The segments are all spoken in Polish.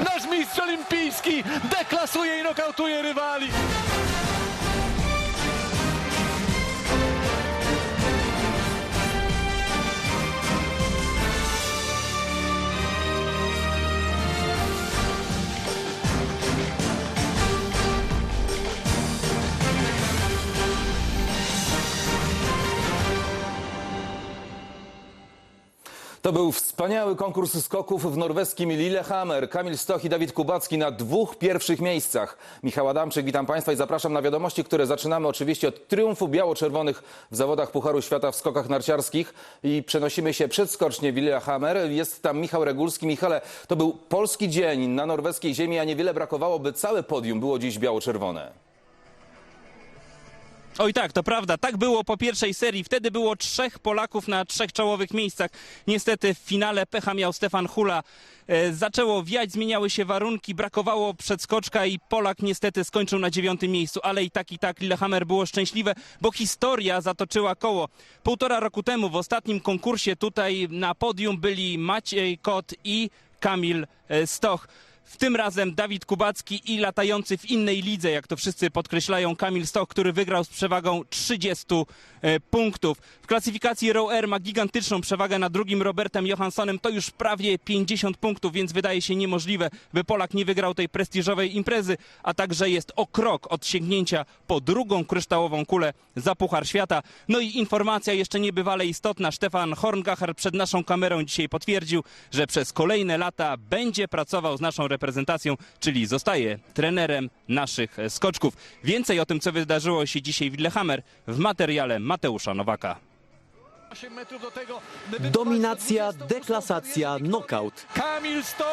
Nasz mistrz olimpijski deklasuje i nokautuje rywali. To był wspaniały konkurs skoków w norweskim Lillehammer. Kamil Stoch i Dawid Kubacki na dwóch pierwszych miejscach. Michał Adamczyk, witam Państwa i zapraszam na wiadomości, które zaczynamy oczywiście od triumfu biało-czerwonych w zawodach Pucharu Świata w skokach narciarskich i przenosimy się przed skocznie w Lillehammer. Jest tam Michał Regulski. Michale, to był polski dzień na norweskiej ziemi, a niewiele brakowało, by całe podium było dziś biało-czerwone. Oj tak, to prawda. Tak było po pierwszej serii. Wtedy było trzech Polaków na trzech czołowych miejscach. Niestety w finale pecha miał Stefan Hula. E, zaczęło wiać, zmieniały się warunki, brakowało przedskoczka i Polak niestety skończył na dziewiątym miejscu. Ale i tak, i tak Lillehammer było szczęśliwe, bo historia zatoczyła koło. Półtora roku temu w ostatnim konkursie tutaj na podium byli Maciej Kot i Kamil e, Stoch. W tym razem Dawid Kubacki i latający w innej lidze, jak to wszyscy podkreślają, Kamil Stoch, który wygrał z przewagą 30 e, punktów. W klasyfikacji Row Air ma gigantyczną przewagę nad drugim Robertem Johanssonem, to już prawie 50 punktów, więc wydaje się niemożliwe, by Polak nie wygrał tej prestiżowej imprezy, a także jest o krok od sięgnięcia po drugą kryształową kulę za Puchar Świata. No i informacja jeszcze niebywale istotna. Stefan Horngacher przed naszą kamerą dzisiaj potwierdził, że przez kolejne lata będzie pracował z naszą reprezentacją, czyli zostaje trenerem naszych skoczków. Więcej o tym, co wydarzyło się dzisiaj w Lillehammer w materiale Mateusza Nowaka. 8 metrów do tego. Dominacja, deklasacja, knockout. Kamil Stok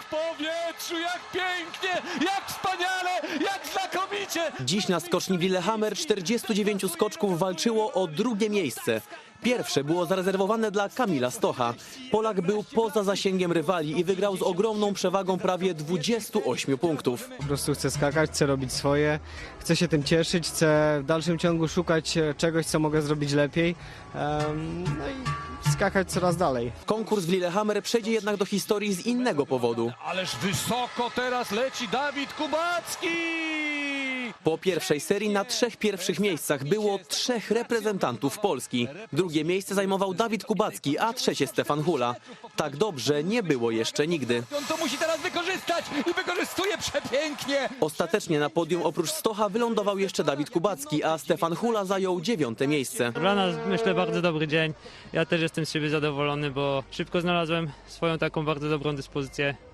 w powietrzu, jak pięknie, jak wspaniale, jak znakomicie. Dziś na skoczni Lillehammer 49 skoczków walczyło o drugie miejsce. Pierwsze było zarezerwowane dla Kamila Stocha. Polak był poza zasięgiem rywali i wygrał z ogromną przewagą prawie 28 punktów. Po prostu chcę skakać, chcę robić swoje, chcę się tym cieszyć, chcę w dalszym ciągu szukać e, czegoś, co mogę zrobić lepiej. Em, No i skakać coraz dalej. Konkurs w Lillehammer przejdzie jednak do historii z innego powodu. Ależ wysoko teraz leci Dawid Kubacki. Po pierwszej serii na trzech pierwszych miejscach było trzech reprezentantów Polski. Drugie miejsce zajmował Dawid Kubacki, a trzecie Stefan Hula. Tak dobrze nie było jeszcze nigdy. On to musi teraz wykorzystać i wykorzystuje przepięknie. Ostatecznie na podium oprócz Stocha wylądował jeszcze Dawid Kubacki, a Stefan Hula zajął dziewiąte miejsce. Dla nas myślę bardzo dobry dzień. Ja też jestem z siebie zadowolony, bo szybko znalazłem swoją taką bardzo dobrą dyspozycję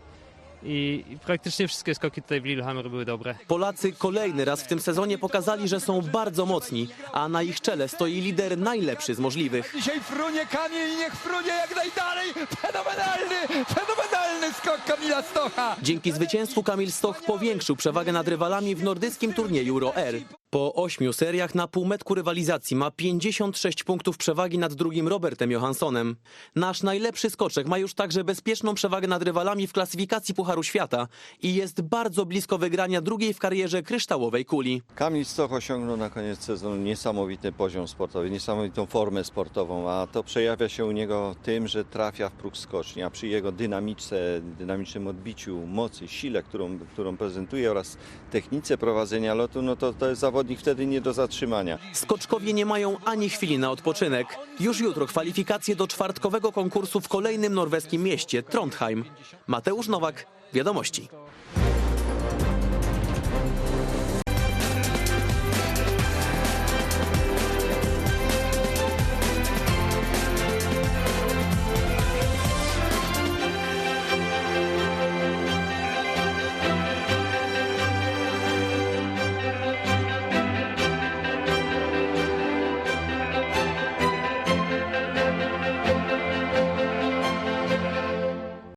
i, i praktycznie wszystkie skoki tutaj w Lillehammer były dobre. Polacy kolejny raz w tym sezonie pokazali, że są bardzo mocni, a na ich czele stoi lider najlepszy z możliwych. Dzisiaj frunie Kamil, niech frunie jak najdalej. Fenomenalny, fenomenalny skok Kamila Stocha. Dzięki zwycięstwu Kamil Stoch powiększył przewagę nad rywalami w nordyckim turnieju Ro Air. Po ośmiu seriach na półmetku rywalizacji ma 56 punktów przewagi nad drugim Robertem Johanssonem. Nasz najlepszy skoczek ma już także bezpieczną przewagę nad rywalami w klasyfikacji Pucharu Świata i jest bardzo blisko wygrania drugiej w karierze kryształowej kuli. Kamil Stoch osiągnął na koniec sezonu niesamowity poziom sportowy, niesamowitą formę sportową, a to przejawia się u niego tym, że trafia w próg skoczni, a przy jego dynamice, dynamicznym odbiciu, mocy, sile, którą, którą prezentuje oraz technice prowadzenia lotu, no to to jest zawodnik wtedy nie do zatrzymania. Skoczkowie nie mają ani chwili na odpoczynek. Już jutro kwalifikacje do czwartkowego konkursu w kolejnym norweskim mieście, Trondheim. Mateusz Nowak, Wiadomości.